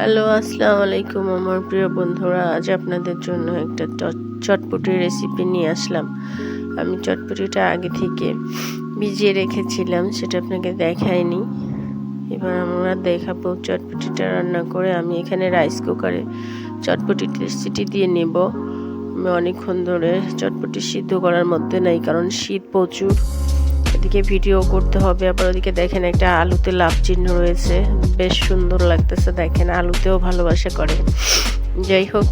Hello, আসসালামু আলাইকুম আমার প্রিয় বন্ধুরা। আজ আপনাদের জন্য একটা চটপটি রেসিপি নিয়ে আসলাম। আমি চটপটিটা আগে থেকে ভিজিয়ে রেখেছিলাম, সেটা আপনাকে দেখাইনি। এবার আমরা দেখাবো চটপটিটা রান্না করে। আমি এখানে রাইস কুকারে চটপটিতে সিটি দিয়ে নেব। আমি অনেকক্ষণ ধরে চটপটি সিদ্ধ করার মধ্যে নাই, কারণ শীত প্রচুর। এদিকে ভিডিও করতে হবে, আবার ওদিকে দেখেন একটা আলুতে লাভ চিহ্ন রয়েছে। বেশ সুন্দর লাগতেছে দেখেন, আলুতেও ভালোবাসা করে। যাই হোক,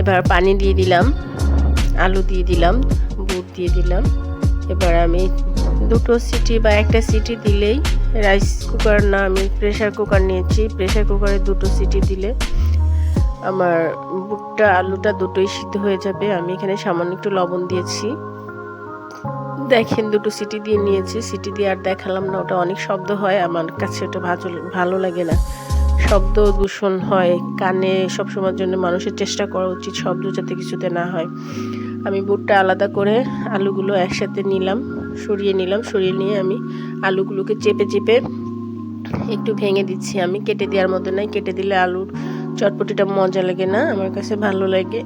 এবার পানি দিয়ে দিলাম, আলু দিয়ে দিলাম বুট দিয়ে দিলাম। এবার আমি দুটো সিটি বা একটা সিটি দিলেই রাইস কুকার, না আমি প্রেশার কুকার নিয়েছি প্রেশার কুকারে দুটো সিটি দিলে আমার বুটটা, আলুটা দুটোই সিদ্ধ হয়ে যাবে। আমি এখানে সামান্য একটু লবণ দিয়েছি। দেখেন দুটো সিটি দিয়ে নিয়েছি, সিটি দিয়ে আর দেখালাম না, ওটা অনেক শব্দ হয়, আমার কাছে ওটা ভালো লাগে না। শব্দ দূষণ হয়, কানে সবসময়ের জন্য মানুষের চেষ্টা করা উচিত শব্দ যাতে কিছুতে না হয়। আমি বুটটা আলাদা করে আলুগুলো একসাথে নিলাম, সরিয়ে নিলাম, সরিয়ে নিয়ে আমি আলুগুলোকে চেপে চেপে একটু ভেঙে দিচ্ছি। আমি কেটে দেওয়ার মতো নাই, কেটে দিলে আলুর চটপটিটা মজা লাগে না, আমার কাছে ভালো লাগে।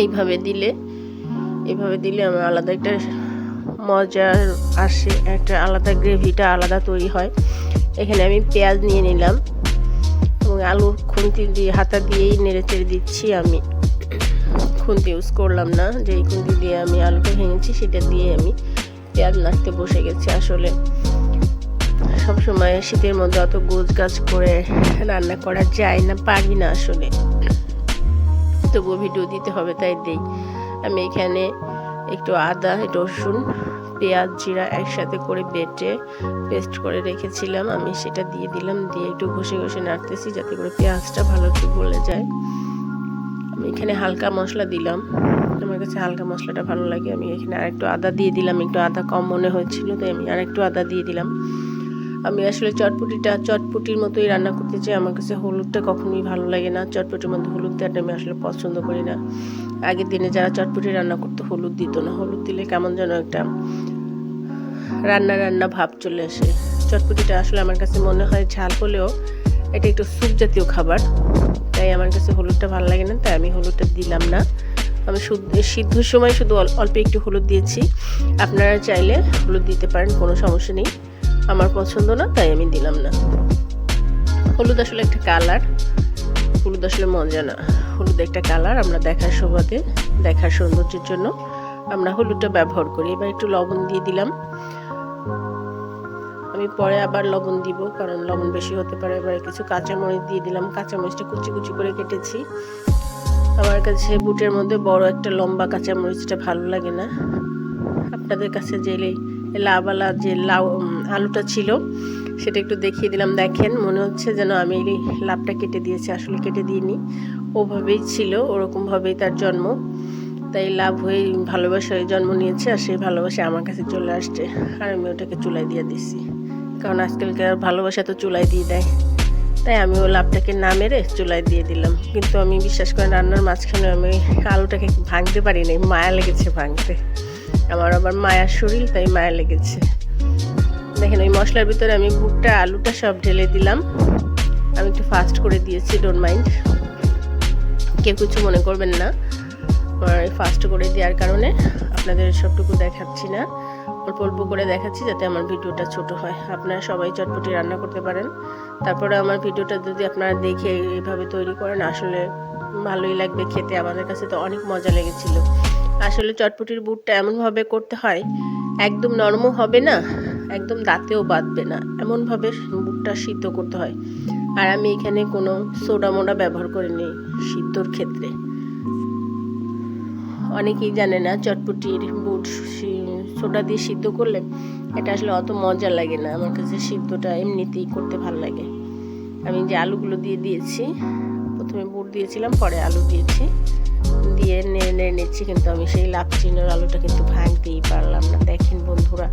এইভাবে দিলে এভাবে দিলে আমার আলাদা একটা মজা আসে, একটা আলাদা গ্রেভিটা আলাদা তৈরি হয়। এখানে আমি পেঁয়াজ নিয়ে নিলাম এবং আলু খুন্তি দিয়ে, হাতা দিয়েই নেড়ে চেড়ে দিচ্ছি আমি। খুন্তি ইউজ করলাম না, যেই খুন্তি দিয়ে আমি আলুটা ভেঙেছি সেটা দিয়ে আমি পেঁয়াজ নাড়তে বসে গেছি আসলে। সবসময় শীতের মধ্যে অত গোছ গাছ করে রান্না করা যায় না, পারি না আসলে। তবুও ভিডিও দিতে হবে, তাই দেই। আমি এখানে একটু আদা রসুন, পেঁয়াজ, জিরা একসাথে করে বেটে পেস্ট করে রেখেছিলাম। আমি সেটা দিয়ে দিলাম, দিয়ে একটু ঘষে ঘষে নাড়তেছি যাতে করে পেঁয়াজটা ভালো একটু গলে যায়। আমি এখানে হালকা মশলা দিলাম। আমার কাছে হালকা মশলাটা ভালো লাগে। আমি এখানে আরেকটু আদা দিয়ে দিলাম। একটু আদা কম মনে হয়েছিল তাই আমি আরেকটু আদা দিয়ে দিলাম। আমি আসলে চটপটিটা, চটপটির মতোই রান্না করতে চাই। আমার কাছে হলুদটা কখনোই ভালো লাগে না। চটপটির মধ্যে হলুদ দেওয়াটা আমি আসলে পছন্দ করি না। আগের দিনে যারা চটপটি রান্না করতো, হলুদ দিত না। হলুদ দিলে কেমন যেন একটা রান্না রান্না ভাব চলে আসে। চটপটিটা আসলে আমার কাছে মনে হয় ঝাল হলেও এটা একটু স্যুপ জাতীয় খাবার। তাই আমার কাছে হলুদটা ভালো লাগে না, তাই আমি হলুদটা দিলাম না। আমি সিদ্ধর সময় শুধু অল্প একটু হলুদ দিয়েছি। আপনারা চাইলে হলুদ দিতে পারেন, কোনো সমস্যা নেই। আমার পছন্দ না, তাই আমি দিলাম না। হলুদ আসলে একটা কালার। হলুদ আসলে মজা না। হলুদ একটা কালার আমরা দেখার সুবাদে, দেখার সৌন্দর্যের জন্য আমরা হলুদটা ব্যবহার করি। এবার একটু লবণ দিয়ে দিলাম। আমি পরে আবার লবণ দিব, কারণ লবণ বেশি হতে পারে। এবার কিছু কাঁচামরিচ দিয়ে দিলাম। কাঁচামরিচটা কুচি কুচি করে কেটেছি। আমার কাছে বুটের মধ্যে বড় একটা লম্বা কাঁচামরিচটা ভালো লাগে না। আপনাদের কাছে যে লাউওয়ালা যে লাউ আলুটা ছিল সেটা একটু দেখিয়ে দিলাম। দেখেন, মনে হচ্ছে যেন আমি লাভটা কেটে দিয়েছি, আসলে কেটে দিইনি। ওভাবেই ছিল, ওরকমভাবেই তার জন্ম। তাই লাভ হয়ে ভালোবাসায় জন্ম নিয়েছে আর সেই ভালোবাসা আমার কাছে চলে আসছে আর আমি ওটাকে চুলাই দিয়ে দিছি কারণ আজকালকার ভালোবাসা তো চুলাই দিয়ে দেয়। তাই আমি ও লাভটাকে না মেরে চুলাই দিয়ে দিলাম। কিন্তু আমি বিশ্বাস করেন, রান্নার মাঝখানে আমি আলুটাকে ভাঙতে পারি নাই মায়া লেগেছে ভাঙতে। আমার আবার মায়ার শরীর, তাই মায়া লেগেছে। দেখেন, ওই মশলার ভিতরে আমি বুকটা আলুটা সব ঢেলে দিলাম। আমি একটু ফাস্ট করে দিয়েছি ডোন্ট মাইন্ড কেউ কিছু মনে করবেন না। ফাস্ট করে দেওয়ার কারণে আপনাদের সবটুকু দেখাচ্ছি না। অল্প অল্প করে দেখাচ্ছি যাতে আমার ভিডিওটা ছোট হয়। আপনারা সবাই চটপটি রান্না করতে পারেন। তারপরে আমার ভিডিওটা যদি আপনারা দেখে এইভাবে তৈরি করেন, আসলে ভালোই লাগবে খেতে। আমাদের কাছে তো অনেক মজা লেগেছিল। আসলে চটপটির বুটটা এমনভাবে করতে হয়, একদম নরমও হবে না একদম দাঁতেও বাঁধবে না। এমনভাবে বুটটা সিদ্ধ করতে হয়। আর আমি এখানে কোনো সোডা মোডা ব্যবহার করিনি সিদ্ধর ক্ষেত্রে। অনেকেই জানে না চটপটির বুট সোডা দিয়ে সিদ্ধ করলে এটা আসলে অত মজা লাগে না। আমার কাছে সিদ্ধটা এমনিতেই করতে ভালো লাগে। আমি যে আলুগুলো দিয়ে দিয়েছি, প্রথমে বুট দিয়েছিলাম, পরে আলু দিয়েছি। দিয়ে নেড়ে নেড়ে নিচ্ছি, কিন্তু আমি সেই লাভ চিনের আলুটা কিন্তু ভাঙতেই পারলাম না। দেখেন বন্ধুরা,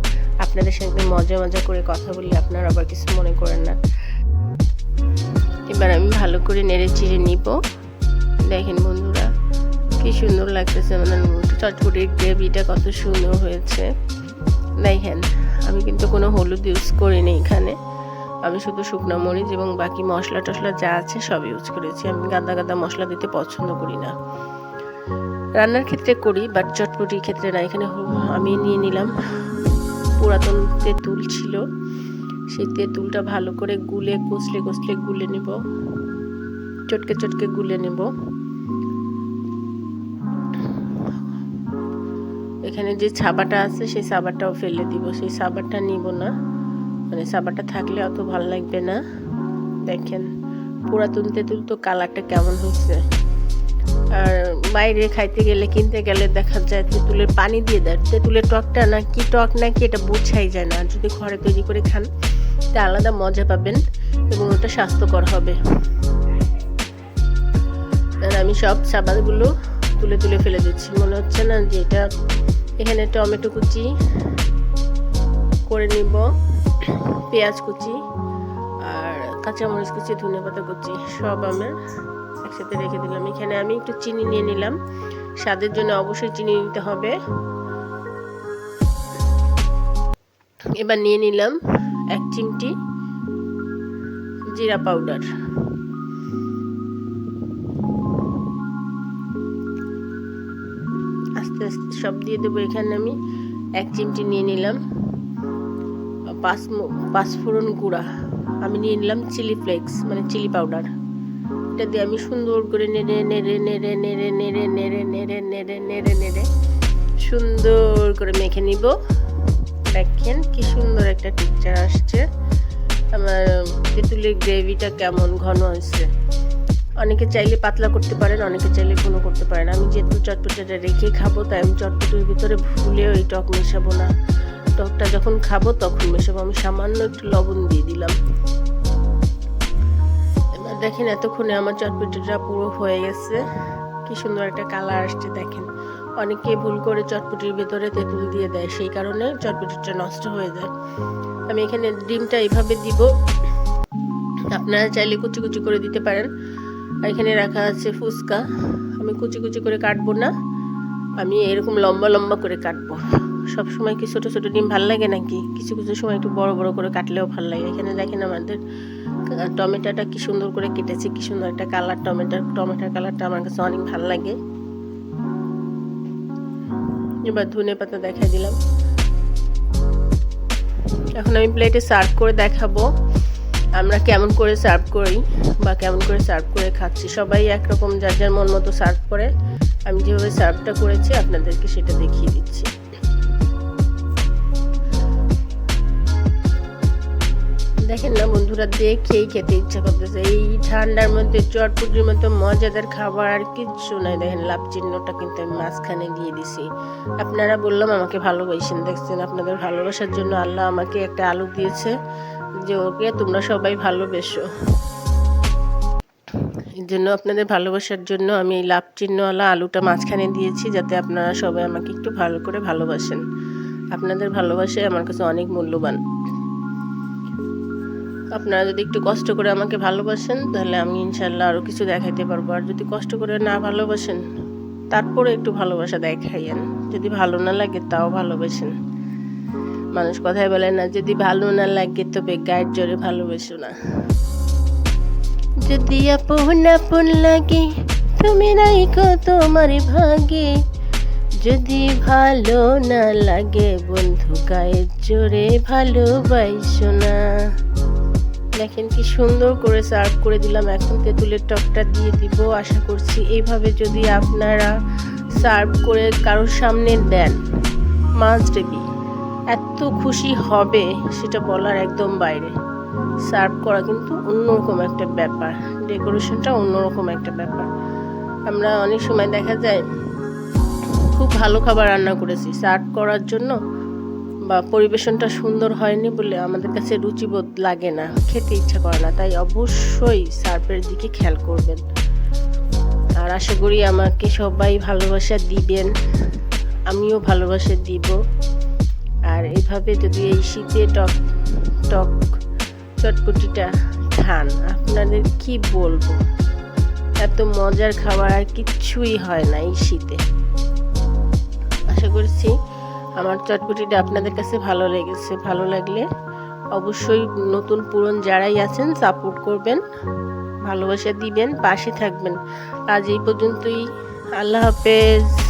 আপনাদের সঙ্গে মজা মজা করে কথা বলি আপনারা আবার কিছু মনে করেন না। এবার আমি ভালো করে নেড়ে চিড়ে নিব। দেখেন বন্ধুরা, কি সুন্দর লাগতেছে মানে চটপটির গ্রেভিটা কত সুন্দর হয়েছে। দেখেন, আমি কিন্তু কোনো হলুদ ইউজ করিনি এখানে। আমি শুধু শুকনো মরিচ এবং বাকি মশলা টশলা যা আছে সব ইউজ করেছি। আমি গাদা গাদা মশলা দিতে পছন্দ করি না। রান্নার ক্ষেত্রে করি বাট চটপটির ক্ষেত্রে না। এখানে আমি নিয়ে নিলাম পুরাতন তেঁতুল ছিল। সেই তেঁতুলটা ভালো করে গুলে, কষলে কষলে গুলে নেব। চটকে চটকে গুলে নেব। এখানে যে ছাবাটা আছে, সেই সাবারটাও ফেলে দিব। সেই সাবারটা নিব না। মানে সাবারটা থাকলে অত ভালো লাগবে না। দেখেন, পুরাতন তেঁতুল তো কালারটা কেমন হয়েছে আর বাইরে খাইতে গেলে, কিনতে গেলে দেখা যায় তেঁতুলের পানি দিয়ে দেয়। তেঁতুলের টকটা না, কি টক না কি এটা বোঝাই যায় না। যদি ঘরে তৈরি করে খান, তা আলাদা মজা পাবেন এবং ওটা স্বাস্থ্যকর হবে। আর আমি সব সাবারগুলো তুলে তুলে ফেলে দিচ্ছি। মনে হচ্ছে না যে এটা, এখানে টমেটো কুচি, করে নিব, পেঁয়াজ কুচি কাঁচামরিচ কুচি, ধনে পাতা কুচি, সব আমার একসাথে রেখে দিলাম। এখানে আমি একটু চিনি নিয়ে নিলাম। স্বাদের জন্য অবশ্যই চিনি নিতে হবে। এবার নিয়ে নিলাম এক চিমটি জিরা পাউডার। আস্তে আস্তে সব দিয়ে দেবো। এখানে আমি এক চিমটি নিয়ে নিলাম। পাঁচ পাঁচফোড়ন গুঁড়া। আমি নিয়ে নিলাম চিলি ফ্লেক্স মানে চিলি পাউডার। এটা দিয়ে আমি সুন্দর করে নেড়ে নেড়ে নেড়ে নেড়ে নেড়ে নেড়ে নেড়ে নেড়ে নেড়ে নেড়ে সুন্দর করে মেখে নিব। দেখেন কি সুন্দর একটা টেক্সচার আসছে। আমার তেঁতুলের গ্রেভিটা কেমন ঘন হয়েছে। অনেকে চাইলে পাতলা করতে পারেন, অনেকে চাইলে ঘন করতে পারেন। আমি যেহেতু চটপটাটা রেখে খাব, তাই আমি চটপটির ভিতরে ভুলেও এই টক মেশাবো না। টকটা যখন খাব তখন মেশাবো আমি সামান্য একটু লবণ দিয়ে দিলাম। এবার দেখেন এতক্ষণে আমার চটপটিটা পুরো হয়ে গেছে। কি সুন্দর একটা কালার আসছে, দেখেন। অনেকে ভুল করে চটপটির ভেতরে তেঁতুল দিয়ে দেয়, সেই কারণে চটপটিটা নষ্ট হয়ে যায়। আমি এখানে ডিমটা এইভাবে দিব। আপনারা চাইলে কুচি কুচি করে দিতে পারেন। আর এখানে রাখা আছে ফুচকা। আমি কুচি কুচি করে কাটবো না। আমি এরকম লম্বা লম্বা করে কাটবো। সব সময় কি ছোটো ছোটো ডিম ভালো লাগে নাকি? কিছু কিছু সময় একটু বড় বড় করে কাটলেও ভালো লাগে। এখানে দেখেন আমাদের টমেটোটা কি সুন্দর করে কেটেছে, কি সুন্দর একটা কালার টমেটোর টমেটোর কালারটা আমার কাছে অনেক ভালো লাগে। এবার ধনে পাতা দেখাই দিলাম। এখন আমি প্লেটে সার্ভ করে দেখাবো, আমরা কেমন করে সার্ভ করি বা কেমন করে সার্ভ করে খাচ্ছি। সবাই একরকম যার যার মন মতো সার্ভ করে। আমি যেভাবে সার্ভটা করেছি, আপনাদেরকে সেটা দেখিয়ে দিচ্ছি। দেখেন না বন্ধুরা, দেখেই খেতে ইচ্ছা করতেছে। এই ঠান্ডার মধ্যে, চটপুটির মতো মজাদার খাবার আর কিচ্ছু নাই। দেখেন, লাভ চিহ্নটা কিন্তু আমি মাঝখানে দিয়ে দিছি। আপনারা বললাম, আমাকে ভালোবাসেন, দেখছেন? আপনাদের ভালোবাসার জন্য আল্লাহ আমাকে একটা আলু দিয়েছে যে ওকে তোমরা সবাই ভালোবেসো। এর জন্য আপনাদের ভালোবাসার জন্য আমি এই লাভ চিহ্নওয়ালা আলুটা মাঝখানে দিয়েছি, যাতে আপনারা সবাই আমাকে একটু ভালো করে ভালোবাসেন। আপনাদের ভালোবাসে আমার কাছে অনেক মূল্যবান। আপনারা যদি একটু কষ্ট করে আমাকে ভালোবাসেন, তাহলে আমি ইনশাল্লাহ আরও কিছু দেখাইতে পারব। আর যদি কষ্ট করে না ভালোবাসেন, তারপরে একটু ভালোবাসা দেখাইয়েন। যদি ভালো না লাগে, তাও ভালোবাসেন। মানুষ কথায় বলে না, যদি ভালো না লাগে, তবে গায়ের জোরে ভালোবেসো না। যদি আপন আপন লাগে, তুমি নাই তোমার ভাগে। যদি ভালো না লাগে, বন্ধু, গায়ের জোরে ভালোবাসো না। দেখেন কি সুন্দর করে সার্ভ করে দিলাম। এখন তেঁতুলের টকটা দিয়ে দিব। আশা করছি এইভাবে যদি আপনারা সার্ভ করে কারোর সামনে দেন মাছ দেবী এত খুশি হবে সেটা বলার একদম বাইরে। সার্ভ করা কিন্তু অন্যরকম একটা ব্যাপার। ডেকোরেশনটা অন্যরকম একটা ব্যাপার। আমরা অনেক সময় দেখা যায়, খুব ভালো খাবার রান্না করেছি। সার্ভ করার জন্য বা পরিবেশনটা সুন্দর হয়নি বলে আমাদের কাছে রুচিবোধ লাগে না, খেতে ইচ্ছা করে না, তাই অবশ্যই সার্ফের দিকে খেয়াল করবেন। আর আশা করি আমাকে সবাই ভালোবাসা দিবেন, আমিও ভালোবাসা দিব। আর এইভাবে যদি এই শীতে টক টক চটপটিটা খান, আপনাদের কি বলব? এত মজার খাবার আর কিচ্ছুই হয় না এই শীতে। আশা করছি আমার চটপটিটা আপনাদের কাছে ভালো লেগেছে, ভালো লাগলে অবশ্যই নতুন পুরন যারাই আছেন সাপোর্ট করবেন, ভালোবাসা দিবেন, পাশে থাকবেন। আজ এই পর্যন্তই, আল্লাহ হাফেজ।